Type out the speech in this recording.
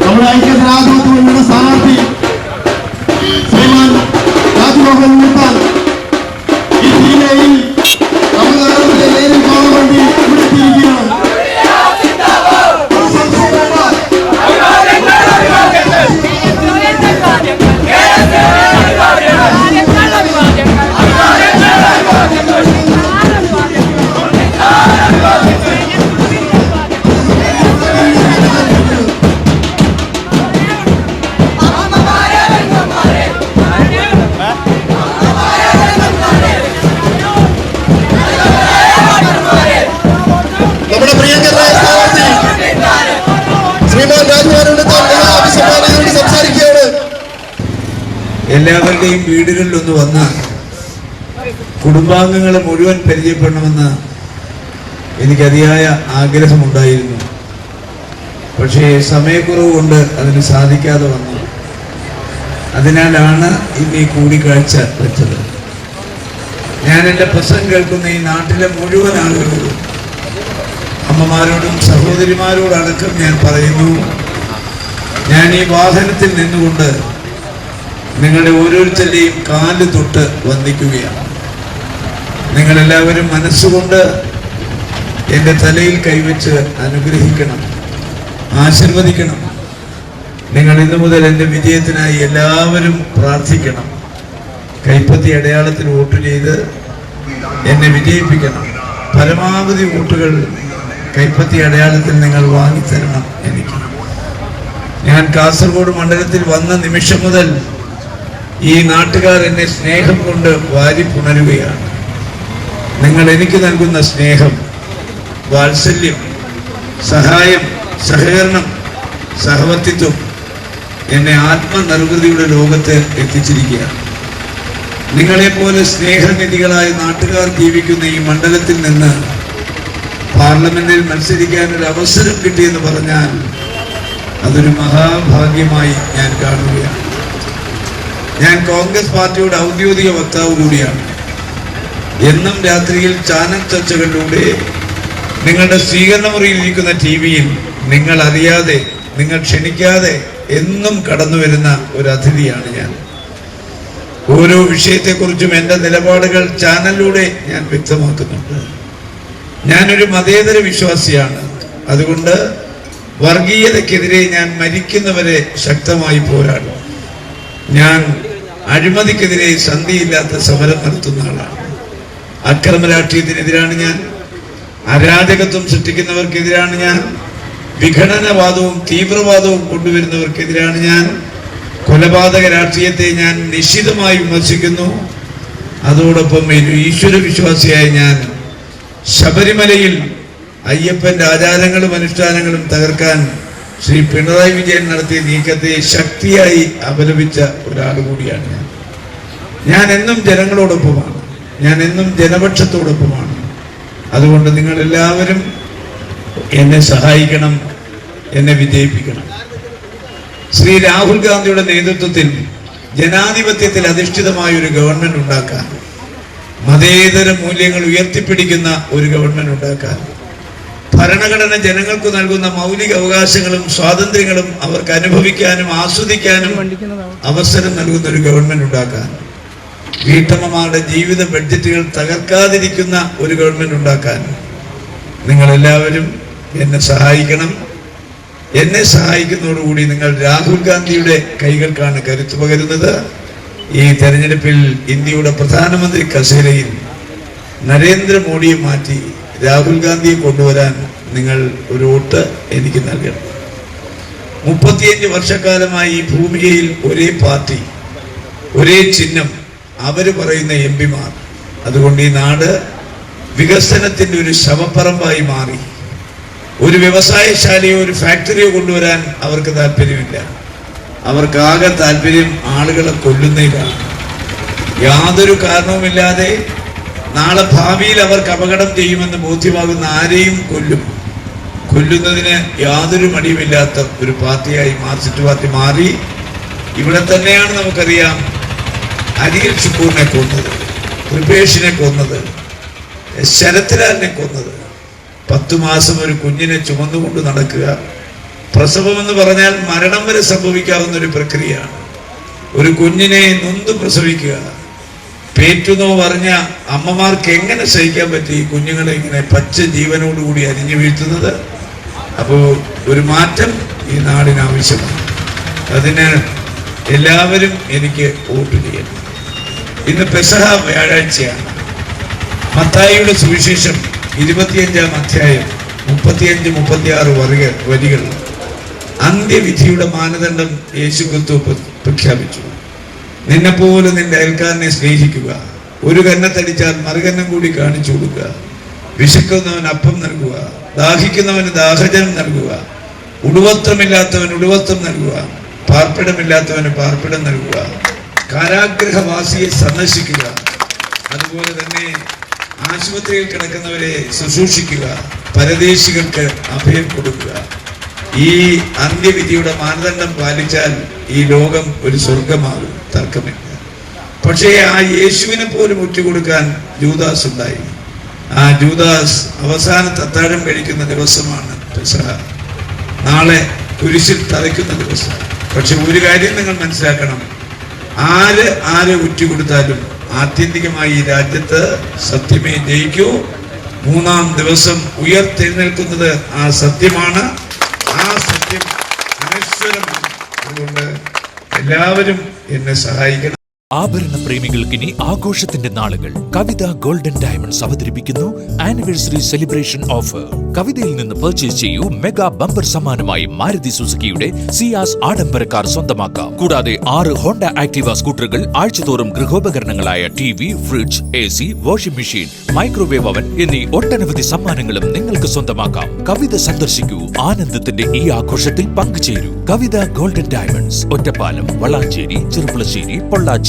നമ്മുടെ ഐക്യജനാധിപത്യ മുന്നണിയുടെ സ്ഥാനാർത്ഥി ശ്രീമാൻ രാജ്മോഹൻ എല്ലാവരുടെയും വീടുകളിൽ ഒന്ന് വന്ന് കുടുംബാംഗങ്ങളെ മുഴുവൻ പരിചയപ്പെടണമെന്ന് എനിക്ക് അതിയായ ആഗ്രഹമുണ്ടായിരുന്നു. പക്ഷേ സമയക്കുറവ് കൊണ്ട് അതിന് സാധിക്കാതെ വന്നു. അതിനാലാണ് ഇന്ന് ഈ കൂടിക്കാഴ്ച വെച്ചത്. ഞാൻ എന്റെ പ്രസംഗം കേൾക്കുന്ന ഈ നാട്ടിലെ മുഴുവൻ ആളുകളോടും അമ്മമാരോടും സഹോദരിമാരോടടക്കം ഞാൻ പറയുന്നു ഞാൻ ഈ വാഹനത്തിൽ നിന്നുകൊണ്ട് നിങ്ങളുടെ ഓരോരുത്തരുടെയും കാൽ തൊട്ട് വന്ദിക്കുകയാണ്. നിങ്ങളെല്ലാവരും മനസ്സുകൊണ്ട് എന്റെ തലയിൽ കൈവച്ച് അനുഗ്രഹിക്കണം ആശീർവദിക്കണം. നിങ്ങൾ ഇന്നു മുതൽ എന്റെ വിജയത്തിനായി എല്ലാവരും പ്രാർത്ഥിക്കണം. കൈപ്പത്തി അടയാളത്തിൽ വോട്ട് ചെയ്ത് എന്നെ വിജയിപ്പിക്കണം. പരമാവധി വോട്ടുകൾ കൈപ്പത്തി അടയാളത്തിൽ നിങ്ങൾ വാങ്ങിത്തരണം എനിക്ക്. ഞാൻ കാസർഗോഡ് മണ്ഡലത്തിൽ വന്ന നിമിഷം മുതൽ ഈ നാട്ടുകാർ എന്നെ സ്നേഹം കൊണ്ട് വാരി പുണരുകയാണ്. നിങ്ങൾ എനിക്ക് നൽകുന്ന സ്നേഹം വാത്സല്യം സഹായം സഹകരണം സഹവർത്തിത്വം എന്നെ ആത്മനിർവൃതിയുടെ ലോകത്ത് എത്തിച്ചിരിക്കുകയാണ്. നിങ്ങളെപ്പോലെ സ്നേഹനിധികളായ നാട്ടുകാർ ജീവിക്കുന്ന ഈ മണ്ഡലത്തിൽ നിന്ന് പാർലമെന്റിൽ മത്സരിക്കാൻ ഒരു അവസരം കിട്ടിയെന്ന് പറഞ്ഞാൽ അതൊരു മഹാഭാഗ്യമായി ഞാൻ കാണുകയാണ്. ഞാൻ കോൺഗ്രസ് പാർട്ടിയുടെ ഔദ്യോഗിക വക്താവ് കൂടിയാണ്. എന്നും രാത്രിയിൽ ചാനൽ ചർച്ചകളിലൂടെ നിങ്ങളുടെ സ്വീകരണ മുറിയിൽ ഇരിക്കുന്ന ടി വിയിൽ നിങ്ങൾ അറിയാതെ നിങ്ങൾ ക്ഷണിക്കാതെ എന്നും കടന്നു വരുന്ന ഒരു അതിഥിയാണ് ഞാൻ. ഓരോ വിഷയത്തെക്കുറിച്ചും എന്റെ നിലപാടുകൾ ചാനലിലൂടെ ഞാൻ വ്യക്തമാക്കുന്നുണ്ട്. ഞാനൊരു മതേതര വിശ്വാസിയാണ്. അതുകൊണ്ട് വർഗീയതക്കെതിരെ ഞാൻ മരിക്കുന്നവരെ ശക്തമായി പോരാടും. ഞാൻ അഴിമതിക്കെതിരെ സന്ധിയില്ലാത്ത സമരം നടത്തുന്ന ആളാണ്. അക്രമ രാഷ്ട്രീയത്തിനെതിരാണ് ഞാൻ. അരാജകത്വം സൃഷ്ടിക്കുന്നവർക്കെതിരാണ് ഞാൻ. വിഘടനവാദവും തീവ്രവാദവും കൊണ്ടുവരുന്നവർക്കെതിരാണ് ഞാൻ. കൊലപാതക രാഷ്ട്രീയത്തെ ഞാൻ നിശ്ചിതമായി വിമർശിക്കുന്നു. അതോടൊപ്പം ഈശ്വര വിശ്വാസിയായ ഞാൻ ശബരിമലയിൽ അയ്യപ്പന്റെ ആചാരങ്ങളും അനുഷ്ഠാനങ്ങളും തകർക്കാൻ ശ്രീ പിണറായി വിജയൻ നടത്തിയ നീക്കത്തെ ശക്തിയായി അപലപിച്ച ഒരാൾ കൂടിയാണ് ഞാൻ. ഞാൻ എന്നും ജനങ്ങളോടൊപ്പമാണ്. ഞാൻ എന്നും ജനപക്ഷത്തോടൊപ്പമാണ്. അതുകൊണ്ട് നിങ്ങൾ എല്ലാവരും എന്നെ സഹായിക്കണം എന്നെ വിജയിപ്പിക്കണം. ശ്രീ രാഹുൽ ഗാന്ധിയുടെ നേതൃത്വത്തിൽ ജനാധിപത്യത്തിൽ അധിഷ്ഠിതമായ ഒരു ഗവൺമെന്റ് ഉണ്ടാക്കാൻ മതേതര മൂല്യങ്ങൾ ഉയർത്തിപ്പിടിക്കുന്ന ഒരു ഗവൺമെന്റ് ഉണ്ടാക്കാൻ ഭരണഘടന ജനങ്ങൾക്ക് നൽകുന്ന മൗലിക അവകാശങ്ങളും സ്വാതന്ത്ര്യങ്ങളും അവർക്ക് അനുഭവിക്കാനും ആസ്വദിക്കാനും അവസരം നൽകുന്ന ഒരു ഗവൺമെന്റ് ഉണ്ടാക്കാൻ. വീട്ടമ്മമാരുടെ ജീവിത ബഡ്ജറ്റുകൾ തകർക്കാതിരിക്കുന്ന ഒരു ഗവൺമെന്റ് ഉണ്ടാക്കാൻ. നിങ്ങളെല്ലാവരും എന്നെ സഹായിക്കണം. എന്നെ സഹായിക്കുന്നതോടുകൂടി നിങ്ങൾ രാഹുൽ ഗാന്ധിയുടെ കൈകൾക്കാണ് കരുത്തു പകരുന്നത്. ഈ തെരഞ്ഞെടുപ്പിൽ ഇന്ത്യയുടെ പ്രധാനമന്ത്രി കസേരയിൽ നരേന്ദ്രമോദിയെ മാറ്റി രാഹുൽ ഗാന്ധിയെ കൊണ്ടുവരാൻ നിങ്ങൾ ഒരു വോട്ട് എനിക്ക് നൽകണം. മുപ്പത്തിയഞ്ച് വർഷക്കാലമായി ഈ ഭൂമികയിൽ ഒരേ പാർട്ടി ഒരേ ചിഹ്നം അവർ പറയുന്ന എം പിമാർ. അതുകൊണ്ട് ഈ നാട് വികസനത്തിന്റെ ഒരു ശവപ്പറമ്പായി മാറി. ഒരു വ്യവസായശാലയോ ഒരു ഫാക്ടറിയോ കൊണ്ടുവരാൻ അവർക്ക് താല്പര്യമില്ല. അവർക്കാകെ താല്പര്യം ആളുകളെ കൊല്ലുന്നതിലാണ്. യാതൊരു കാരണവുമില്ലാതെ നാളെ ഭാവിയിൽ അവർക്ക് അപകടം ചെയ്യുമെന്ന് ബോധ്യമാകുന്ന ആരെയും കൊല്ലും. കൊല്ലുന്നതിന് യാതൊരു മടിയുമില്ലാത്ത ഒരു പാർട്ടിയായി മാർസിറ്റ് പാർട്ടി മാറി. ഇവിടെ തന്നെയാണ് നമുക്കറിയാം അരിയൽ ഷുക്കൂറിനെ കൊന്നത് കൃപേഷിനെ കൊന്നത് ശരത്ലാലിനെ കൊന്നത്. പത്തു മാസം ഒരു കുഞ്ഞിനെ ചുമന്നുകൊണ്ട് നടക്കുക. പ്രസവം എന്ന് പറഞ്ഞാൽ മരണം വരെ സംഭവിക്കാവുന്ന ഒരു പ്രക്രിയയാണ്. ഒരു കുഞ്ഞിനെ നൊന്ത് പ്രസവിക്കുക. പേറ്റുനോവ് അറിഞ്ഞ അമ്മമാർക്ക് എങ്ങനെ സഹിക്കാൻ പറ്റി? കുഞ്ഞുങ്ങളെ ഇങ്ങനെ പച്ച ജീവനോടുകൂടി അരിഞ്ഞു വീഴ്ത്തുന്നത്? അപ്പോൾ ഒരു മാറ്റം ഈ നാടിന് ആവശ്യമാണ്. അതിന് എല്ലാവരും എനിക്ക് വോട്ട് ചെയ്യണം. ഇന്ന് പെസഹ വ്യാഴാഴ്ചയാണ്. മത്തായിയുടെ സുവിശേഷം ഇരുപത്തിയഞ്ചാം അധ്യായം മുപ്പത്തിയഞ്ച് മുപ്പത്തിയാറ് വരിക വരികൾ. അന്ത്യവിധിയുടെ മാനദണ്ഡം യേശുക്രിസ്തു പ്രഖ്യാപിച്ചു. നിന്നെപ്പോലെ നിന്റെ അയൽക്കാരനെ സ്നേഹിക്കുക. ഒരു കന്നത്തടിച്ചാൽ മറുകന്നം കൂടി കാണിച്ചു കൊടുക്കുക. വിശക്കുന്നവന് അപ്പം നൽകുക. ദാഹിക്കുന്നവന് ദാഹജനം നൽകുക. ഉടുവസ്ത്രമില്ലാത്തവന് ഉടുവസ്ത്രം നൽകുക. പാർപ്പിടമില്ലാത്തവന് പാർപ്പിടം നൽകുക. കാരാഗ്രഹവാസിയെ സന്ദർശിക്കുക. അതുപോലെ തന്നെ ആശുപത്രിയിൽ കിടക്കുന്നവരെ ശുശ്രൂഷിക്കുക. പരദേശികൾക്ക് അഭയം കൊടുക്കുക. ഈ അന്ത്യവിധിയുടെ മാനദണ്ഡം പാലിച്ചാൽ ഈ ലോകം ഒരു സ്വർഗമാകും തർക്കമില്ല. പക്ഷേ ആ യേശുവിനെ പോലും ഒറ്റുകൊടുക്കാൻ ജൂദാസ് ഉണ്ടായി. ആ ജൂദാസ് അവസാന തത്താഴം കഴിക്കുന്ന ദിവസമാണ് നാളെ കുരിശിൽ തലയ്ക്കുന്ന ദിവസം. പക്ഷെ ഒരു കാര്യം നിങ്ങൾ മനസ്സിലാക്കണം. ആര് ആരെ ഉറ്റുകൊടുത്താലും ആത്യന്തികമായി ഈ രാജ്യത്ത് സത്യമേ ജയിക്കൂ. മൂന്നാം ദിവസം ഉയർത്തെഴുന്നേൽക്കുന്നത് ആ സത്യമാണ്. ആ സത്യം അനശ്വരമാണ് അതുകൊണ്ട് എല്ലാവരും എന്നെ സഹായിക്കണം. ആഭരണ പ്രേമികൾക്കിനി ആഘോഷത്തിന്റെ നാളുകൾ. കവിത ഗോൾഡൻ ഡയമണ്ട്സ് അവതരിപ്പിക്കുന്നു. ആനിവേഴ്സറി സെലിബ്രേഷൻ ഓഫർ കവിതയിൽ നിന്ന് പർച്ചേസ് ചെയ്യൂ മെഗാ ബമ്പർ സമ്മാനമായി മാരുതി സുസുക്കിയുടെ സിയാസ് ആഡംബര കാർ സ്വന്തമാക്കാം. കൂടാതെ ആറ് ഹോണ്ട ആക്ടിവ സ്കൂട്ടറുകൾ ആഴ്ചതോറും ഗൃഹോപകരണങ്ങളായ T V fridge A C washing machine microwave oven എന്നീ ഒട്ടനവധി സമ്മാനങ്ങളും നിങ്ങൾക്ക് സ്വന്തമാക്കാം. കവിത സന്ദർശിക്കൂ. ആനന്ദത്തിന്റെ ഈ ആഘോഷത്തിൽ പങ്കുചേരൂ. Kavitha golden diamonds Ottapalam Valanchery Cherpulassery Pollachi.